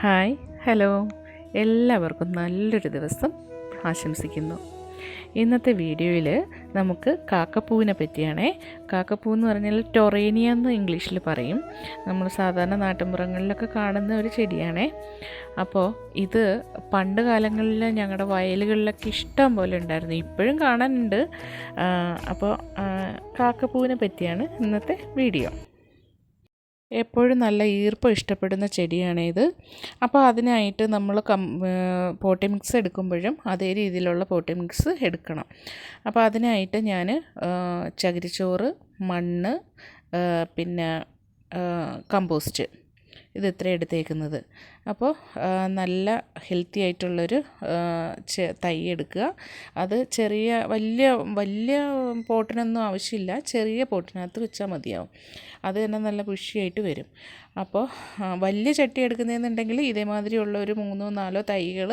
Hi hello. എല്ലാവർക്കും നല്ലൊരു ദിവസം ആശംസിക്കുന്നു. ഇന്നത്തെ വീഡിയോയിൽ നമുക്ക് കാക്കപ്പൂവിനെ പറ്റിയാണേ. കാക്കപ്പൂ എന്ന് പറഞ്ഞാൽ ടൊറേനിയ എന്ന് ഇംഗ്ലീഷിൽ പറയും. നമ്മൾ സാധാരണ നാട്ടിൻപുറങ്ങളിലൊക്കെ കാണുന്ന ഒരു ചെടിയാണേ. അപ്പോൾ ഇത് പണ്ട് കാലങ്ങളിൽ ഞങ്ങളുടെ വയലുകളിലൊക്കെ ഇഷ്ടം പോലെ ഉണ്ടായിരുന്നു. ഇപ്പോഴും കാണാനുണ്ട്. അപ്പോൾ കാക്കപ്പൂവിനെ പറ്റിയാണ് ഇന്നത്തെ വീഡിയോ. എപ്പോഴും നല്ല ഈർപ്പം ഇഷ്ടപ്പെടുന്ന ചെടിയാണ് ഇത്. അപ്പോൾ അതിനായിട്ട് നമ്മൾ കം പോട്ടി മിക്സ് എടുക്കുമ്പോഴും അതേ രീതിയിലുള്ള പോട്ടി മിക്സ് എടുക്കണം. അപ്പോൾ അതിനായിട്ട് ഞാൻ ചകിരിച്ചോറ് മണ്ണ് പിന്നെ കമ്പോസ്റ്റ് ഇത് ഇത്ര എടുത്തേക്കുന്നത് അപ്പോൾ നല്ല ഹെൽത്തി ആയിട്ടുള്ളൊരു തൈ എടുക്കുക. അത് ചെറിയ വലിയ വലിയ പോട്ടിനൊന്നും ആവശ്യമില്ല. ചെറിയ പോട്ടിനകത്ത് വെച്ചാൽ മതിയാവും. അത് തന്നെ നല്ല പുഷിയായിട്ട് വരും. അപ്പോൾ വലിയ ചട്ടി എടുക്കുന്നതെന്നുണ്ടെങ്കിൽ ഇതേമാതിരിയുള്ള ഒരു മൂന്നോ നാലോ തൈകൾ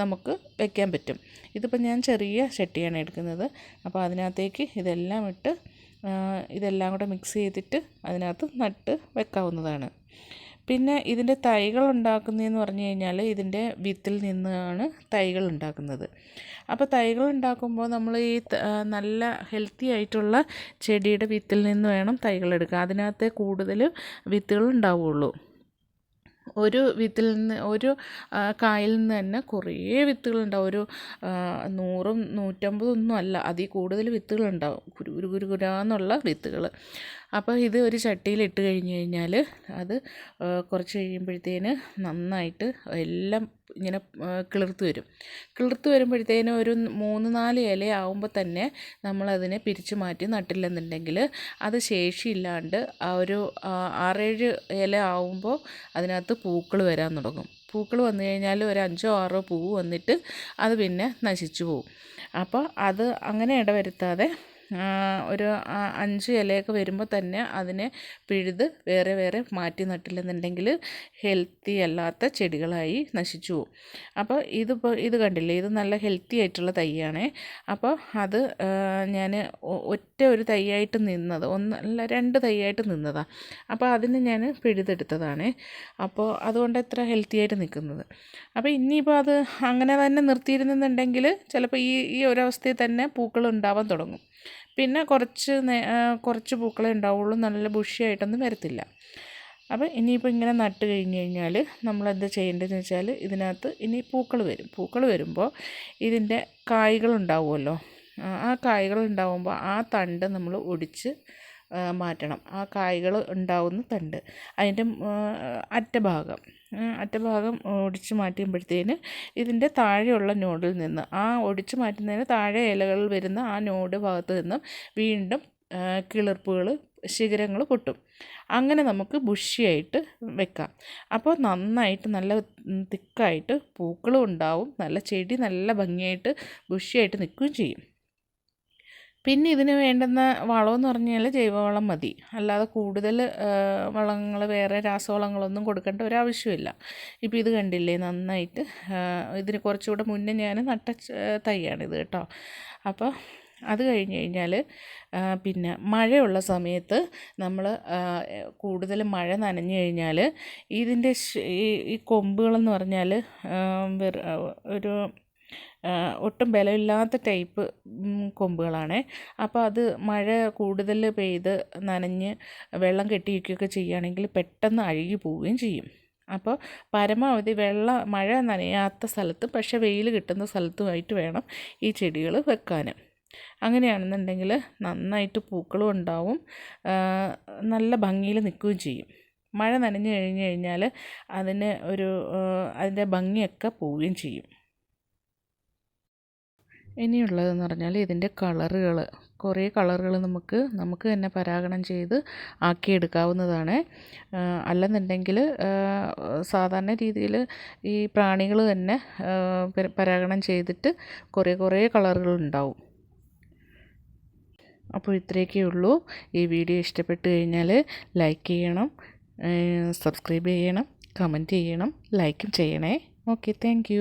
നമുക്ക് വെക്കാൻ പറ്റും. ഇതിപ്പോൾ ഞാൻ ചെറിയ ചട്ടിയാണ് എടുക്കുന്നത്. അപ്പോൾ അതിനകത്തേക്ക് ഇതെല്ലാം ഇട്ട് ഇതെല്ലാം കൂടെ മിക്സ് ചെയ്തിട്ട് അതിനകത്ത് നട്ട് വെക്കാവുന്നതാണ്. പിന്നെ ഇതിന്റെ തൈകൾ ഉണ്ടാക്കുന്നതെന്ന് പറഞ്ഞു കഴിഞ്ഞാൽ ഇതിന്റെ വിത്തിൽ നിന്നാണ് തൈകൾ ഉണ്ടാക്കുന്നത്. അപ്പോൾ തൈകൾ ഉണ്ടാക്കുമ്പോൾ നമ്മൾ ഈ നല്ല ഹെൽത്തി ആയിട്ടുള്ള ചെടിയുടെ വിത്തിൽ നിന്ന് വേണം തൈകൾ എടുക്കാൻ. അതിനകത്തെ കൂടുതൽ വിത്തുകൾ ഉണ്ടാവുള്ളൂ. ഒരു വിത്തിൽ നിന്ന് ഒരു കായിൽ നിന്ന് തന്നെ കുറേ വിത്തുകളുണ്ടാവും. ഒരു നൂറും നൂറ്റമ്പതൊന്നും അല്ല അതിൽ കൂടുതൽ വിത്തുകളുണ്ടാവും. കുരു കുരു കുരു കുരാന്നുള്ള വിത്തുകൾ. അപ്പോൾ ഇത് ഒരു ചട്ടിയിൽ ഇട്ട് കഴിഞ്ഞ് കഴിഞ്ഞാൽ അത് കുറച്ച് കഴിയുമ്പോഴത്തേന് നന്നായിട്ട് എല്ലാം ഇങ്ങനെ കിളിർത്ത് വരും. കിളിർത്ത് വരുമ്പോഴത്തേനും ഒരു മൂന്ന് നാല് ഇല ആവുമ്പോൾ തന്നെ നമ്മളതിനെ പിരിച്ചു മാറ്റി നട്ടില്ലെന്നുണ്ടെങ്കിൽ അത് ശേഷിയില്ലാണ്ട് ആ ഒരു ആറേഴ് ഇല ആവുമ്പോൾ അതിനകത്ത് പൂക്കൾ വരാൻ തുടങ്ങും. പൂക്കൾ വന്നു കഴിഞ്ഞാൽ ഒരു അഞ്ചോ ആറോ പൂവ് വന്നിട്ട് അത് പിന്നെ നശിച്ചു പോകും അപ്പോൾ അത് അങ്ങനെ ഇടവരുത്താതെ ഒരു അഞ്ച് ഇലയൊക്കെ വരുമ്പോൾ തന്നെ അതിനെ പിഴുത് വേറെ വേറെ മാറ്റി നട്ടില്ലെന്നുണ്ടെങ്കിൽ ഹെൽത്തി അല്ലാത്ത ചെടികളായി നശിച്ചു പോകും അപ്പോൾ ഇതിപ്പോൾ ഇത് കണ്ടില്ലേ? ഇത് നല്ല ഹെൽത്തി ആയിട്ടുള്ള തൈയാണേ. അപ്പോൾ അത് ഞാൻ ഒറ്റ ഒരു തൈയായിട്ട് നിന്നത് ഒന്നല്ല രണ്ട് തൈയായിട്ട് നിന്നതാണ് അപ്പോൾ അതിന് ഞാൻ പിഴുതെടുത്തതാണ്. അപ്പോൾ അതുകൊണ്ട് എത്ര ഹെൽത്തി ആയിട്ട് നിൽക്കുന്നത്. അപ്പോൾ ഇനിയിപ്പോൾ അത് അങ്ങനെ തന്നെ നിർത്തിയിരുന്നെന്നുണ്ടെങ്കിൽ ചിലപ്പോൾ ഈ ഈ ഒരവസ്ഥയിൽ തന്നെ പൂക്കൾ ഉണ്ടാവാൻ തുടങ്ങും. പിന്നെ കുറച്ച് കുറച്ച് പൂക്കളെ ഉണ്ടാവുള്ളൂ. നല്ല ബുഷിയായിട്ടൊന്നും വരത്തില്ല. അപ്പോൾ ഇനിയിപ്പോൾ ഇങ്ങനെ നട്ട് കഴിഞ്ഞ് കഴിഞ്ഞാൽ നമ്മളെന്ത് ചെയ്യേണ്ടതെന്ന് വെച്ചാൽ ഇതിനകത്ത് ഇനി പൂക്കൾ വരും. പൂക്കൾ വരുമ്പോൾ ഇതിന്റെ കായ്കളുണ്ടാവുമല്ലോ ആ, കായ്കളുണ്ടാവുമ്പോൾ ആ തണ്ട് നമ്മൾ ഒടിച്ച് മാറ്റണം. ആ കായ്കൾ ഉണ്ടാവുന്ന തണ്ട്. അതിന്റെ അറ്റഭാഗം. അറ്റഭാഗം ഒടിച്ച് മാറ്റുമ്പോഴത്തേന് ഇതിന്റെ താഴെയുള്ള നോഡിൽ നിന്ന് ആ ഒടിച്ച് മാറ്റുന്നതിന് താഴെ ഇലകളിൽ വരുന്ന ആ നോഡ് ഭാഗത്ത് നിന്നും വീണ്ടും കിളിർപ്പുകൾ ശിഖരങ്ങൾ പൊട്ടും. അങ്ങനെ നമുക്ക് ബുഷിയായിട്ട് വെക്കാം. അപ്പോൾ നന്നായിട്ട് നല്ല തിക്കായിട്ട് പൂക്കളും ഉണ്ടാവും. നല്ല ചെടി നല്ല ഭംഗിയായിട്ട് ബുഷിയായിട്ട് നിൽക്കുകയും ചെയ്യും. പിന്നെ ഇതിന് വേണ്ടുന്ന വളമെന്ന് പറഞ്ഞാൽ ജൈവവളം മതി. അല്ലാതെ കൂടുതൽ വളങ്ങൾ വേറെ രാസവളങ്ങളൊന്നും കൊടുക്കേണ്ട ഒരാവശ്യമില്ല. ഇപ്പോൾ ഇത് കണ്ടില്ലേ നന്നായിട്ട് ഇതിന് കുറച്ചുകൂടെ മുന്നേ ഞാൻ നട്ട തൈയാണിത് കേട്ടോ. അപ്പോൾ അത് കഴിഞ്ഞ് കഴിഞ്ഞാൽ പിന്നെ മഴയുള്ള സമയത്ത് നമ്മൾ കൂടുതൽ മഴ നനഞ്ഞു കഴിഞ്ഞാൽ ഇതിന്റെ ഈ കൊമ്പുകളെന്ന് പറഞ്ഞാൽ ഒരു ഒട്ടും ബലമില്ലാത്ത ടൈപ്പ് കൊമ്പുകളാണ്. അപ്പോൾ അത് മഴ കൂടുതൽ പെയ്ത് നനഞ്ഞ് വെള്ളം കെട്ടിയിരിക്കുകയൊക്കെ ചെയ്യുകയാണെങ്കിൽ പെട്ടെന്ന് അഴുകി പോവുകയും ചെയ്യും. അപ്പോൾ പരമാവധി വെള്ള മഴ നനയാത്ത സ്ഥലത്ത് പക്ഷേ വെയിൽ കിട്ടുന്ന സ്ഥലത്തുമായിട്ട് വേണം ഈ ചെടികൾ വെക്കാൻ അങ്ങനെയാണെന്നുണ്ടെങ്കിൽ നന്നായിട്ട് പൂക്കളും ഉണ്ടാവും നല്ല ഭംഗിയിൽ നിൽക്കുകയും ചെയ്യും. മഴ നനഞ്ഞു കഴിഞ്ഞ് കഴിഞ്ഞാൽ അതിന് ഒരു അതിന്റെ ഭംഗിയൊക്കെ പോവുകയും ചെയ്യും. ഇനിയുള്ളതെന്ന് പറഞ്ഞാൽ ഇതിന്റെ കളറുകൾ കുറേ കളറുകൾ നമുക്ക് നമുക്ക് തന്നെ പരാഗണം ചെയ്ത് ആക്കിയെടുക്കാവുന്നതാണ്. അല്ലെന്നുണ്ടെങ്കിൽ സാധാരണ രീതിയിൽ ഈ പ്രാണികൾ തന്നെ പരാഗണം ചെയ്തിട്ട് കുറേ കുറേ കളറുകൾ ഉണ്ടാവും. അപ്പോൾ ഇത്രയൊക്കെ ഉള്ളൂ. ഈ വീഡിയോ ഇഷ്ടപ്പെട്ട് കഴിഞ്ഞാൽ ലൈക്ക് ചെയ്യണം സബ്സ്ക്രൈബ് ചെയ്യണം കമന്റ് ചെയ്യണം ലൈക്കും ചെയ്യണേ. Okay thank